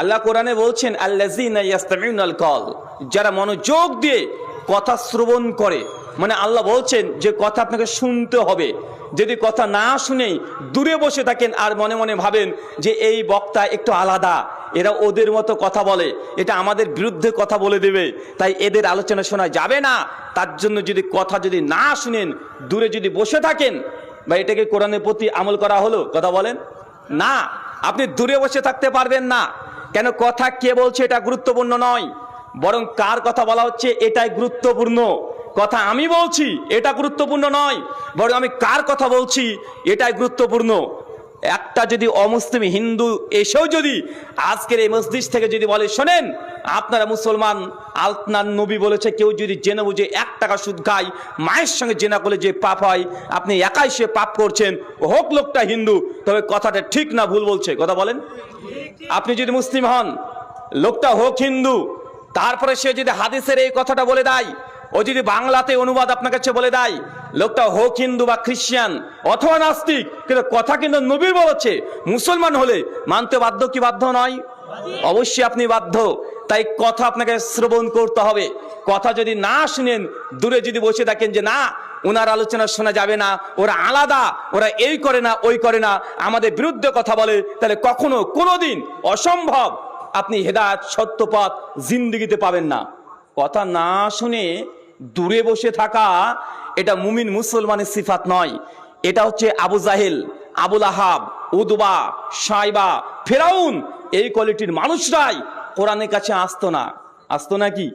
আল্লাহ কোরআনে বলছেন ইয়াস্তামিউনাল কল যারা মনোযোগ দিয়ে কথা শ্রবণ করে মানে আল্লাহ বলছেন যে কথা আপনাকে শুনতে হবে। যদি কথা না শুনেই দূরে বসে থাকেন আর মনে মনে ভাবেন যে এই বক্তা একটু আলাদা, এরা ওদের মতো কথা বলে, এটা আমাদের বিরুদ্ধে কথা বলে দেবে, তাই এদের আলোচনা শোনা যাবে না। তার জন্য যদি কথা যদি না শুনেন, দূরে যদি বসে থাকেন, বা এটাকে কোরআনের প্রতি আমল করা হলো, কথা বলেন, না। আপনি দূরে বসে থাকতে পারবেন না। কেন কথা কে বলছে এটা গুরুত্বপূর্ণ নয়, বরং কার কথা বলা হচ্ছে এটাই গুরুত্বপূর্ণ। কথা আমি বলছি এটা গুরুত্বপূর্ণ নয়, বরং আমি কার কথা বলছি এটাই গুরুত্বপূর্ণ। একটা যদি অমুসলিম হিন্দু এসেও যদি আজকের এই মসজিদ থেকে যদি বলে, শোনেন, আপনারা মুসলমান, আলতনার নবী বলেছে, কেউ যদি জেনে বুঝে এক টাকা সুদ খায়, মায়ের সঙ্গে জেনা করলে যে পাপ হয়, আপনি একাই সে পাপ করছেন, হোক লোকটা হিন্দু, তবে কথাটা ঠিক না, ভুল বলছে। কথা বলেন। আপনি যদি মুসলিম হন, লোকটা হোক হিন্দু, তারপরে সে যদি হাদিসের এই কথাটা বলে দেয় ও যদি বাংলাতে অনুবাদ আপনার কাছে বলে দেয়, লোকটা হোক হিন্দু বা খ্রিস্টান অথবা নাস্তিক, কিন্তু কথা কিন্তু নবীর বলেছে, মুসলমান হলে মানতে বাধ্য কি বাধ্য নয়? অবশ্যই আপনি বাধ্য। তাই কথা আপনাকে শ্রবণ করতে হবে। কথা যদি না শুনেন, দূরে যদি বসে থাকেন যে না ওনার আলোচনা শোনা যাবে না, ওরা আলাদা, ওরা এই করে না, ওই করে না, আমাদের বিরুদ্ধে কথা বলে, তাহলে কখনো, কোনোদিন অসম্ভব আপনি হেদায়ত, সত্যপথ, জিন্দিগিতে পাবেন না। কথা না শুনে দূরে বসে থাকা, এটা মুমিন মুসলমানের সিফাত নয়। এটা হচ্ছে আবু জাহেল আবুল আহাব উদবা, সাইবা, ফেরাউন, এই কোয়ালিটির মানুষরাই কোরআনের কাছে আসতো না। আসতো নাকি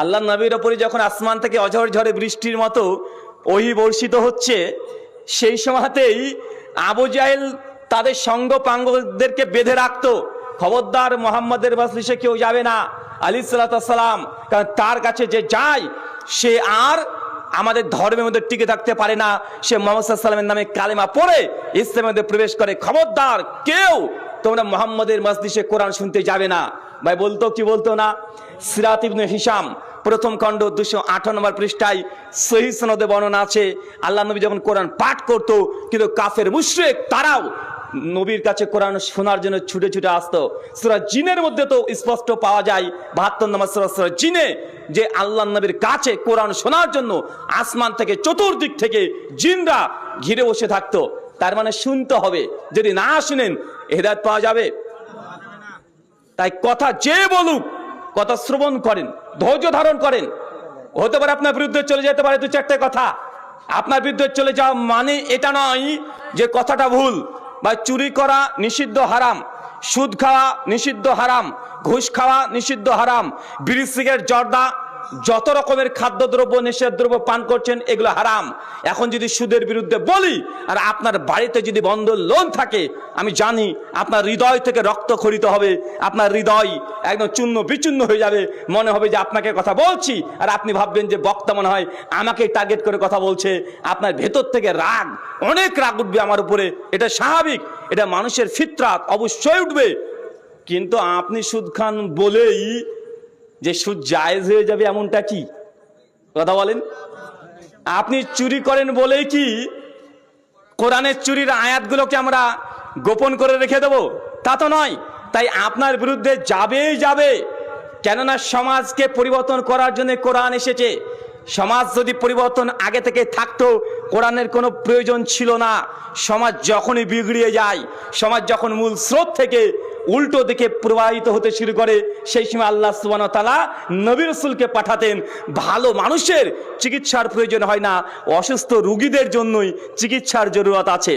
আল্লাহ নবীর ওপরে যখন আসমান থেকে অঝর ঝড়ে বৃষ্টির মতো ওহি বর্ষিত হচ্ছে, সেই সময়তেই আবু জাহেল তাদের সঙ্গ পাঙ্গদেরকে বেঁধে রাখতো। খবরদার মোহাম্মদের মজলিসে কেউ যাবে না। আলী সালাম, কারণ তার কাছে যে যায়, সে আর আমাদের ধর্মের মধ্যে টিকে থাকতে পারে না। সে মোহাম্মদ সাল্লামের নামে কালেমা পড়ে, ইসলামের মধ্যে প্রবেশ করে। খবরদার কেউ তোমরা মোহাম্মদের মসজিদে কোরআন শুনতে যাবে না। ভাই, বলতো কি বলতো না? সিরাত ইবনে হিসাম প্রথম খণ্ড দুশো আঠারো নম্বর পৃষ্ঠায় সহি সনদে বর্ণনা আছে, আল্লাহ নবী যখন কোরআন পাঠ করতো, কিন্তু কাফের মুশরিক তারাও নবীর কাছে কোরআন শোনার জন্য ছুটে ছুটে আসতো। সুরা জিনের মধ্যে তো স্পষ্ট পাওয়া যায়, বাহাত্তর নম্বর সুরা সুরা জিনে, যে আল্লাহ নবীর কাছে কোরআন শোনার জন্য আসমান থেকে চতুর্দিক থেকে জিনরা ঘিরে বসে থাকতো। তার মানে শুনতে হবে, যদি না শুনেন হেদায়ত পাওয়া যাবে। তাই কথা যে বলুক, কথা শ্রবণ করেন, ধৈর্য ধারণ করেন। হতে পারে আপনার বিরুদ্ধে চলে যেতে পারে দু চারটে কথা। আপনার বিরুদ্ধে চলে যাওয়া মানে এটা নয় যে কথাটা ভুল। বা চুরি করা নিষিদ্ধ হারাম, সুদ খাওয়া নিষিদ্ধ হারাম, ঘুষ খাওয়া নিষিদ্ধ হারাম, বিড়ি, সিগারেট, জর্দা যত রকমের খাদ্যদ্রব্য নিষেধ দ্রব্য পান করছেন, এগুলো হারাম। এখন যদি সুদের বিরুদ্ধে বলি, আর আপনার বাড়িতে যদি বন্ধ লোন থাকে, আমি জানি আপনার হৃদয় থেকে রক্ত খরিত হবে, আপনার হৃদয় একদম চূর্ণ বিচূর্ণ হয়ে যাবে। মনে হবে যে আপনাকে কথা বলছি, আর আপনি ভাববেন যে বক্তা মনে হয় আমাকে টার্গেট করে কথা বলছে। আপনার ভেতর থেকে রাগ, অনেক রাগ উঠবে আমার উপরে। এটা স্বাভাবিক, এটা মানুষের ফিতরাত, অবশ্যই উঠবে। কিন্তু আপনি সুদ খান বলেই যে সুদ জায়েজ হয়ে যাবে এমনটা কি? কথা বলেন। আপনি চুরি করেন বলেই কি কোরআনের চুরির আয়াতগুলোকে আমরা গোপন করে রেখে দেব? তা তো নয়। তাই আপনার বিরুদ্ধে যাবেই যাবে। কেননা সমাজকে পরিবর্তন করার জন্য কোরআন এসেছে। সমাজ যদি পরিবর্তন আগে থেকে থাকতো, কোরআনের কোনো প্রয়োজন ছিল না। সমাজ যখনই বিগড়িয়ে যায়, সমাজ যখন মূল স্রোত থেকে উল্টো দিকে প্রবাহিত হতে শুরু করে, সেই সময় আল্লাহ সুবানতালা নবী রসুলকে পাঠাতেন। ভালো মানুষের চিকিৎসার প্রয়োজন হয় না, অসুস্থ রুগীদের জন্যই চিকিৎসার জরুরত আছে।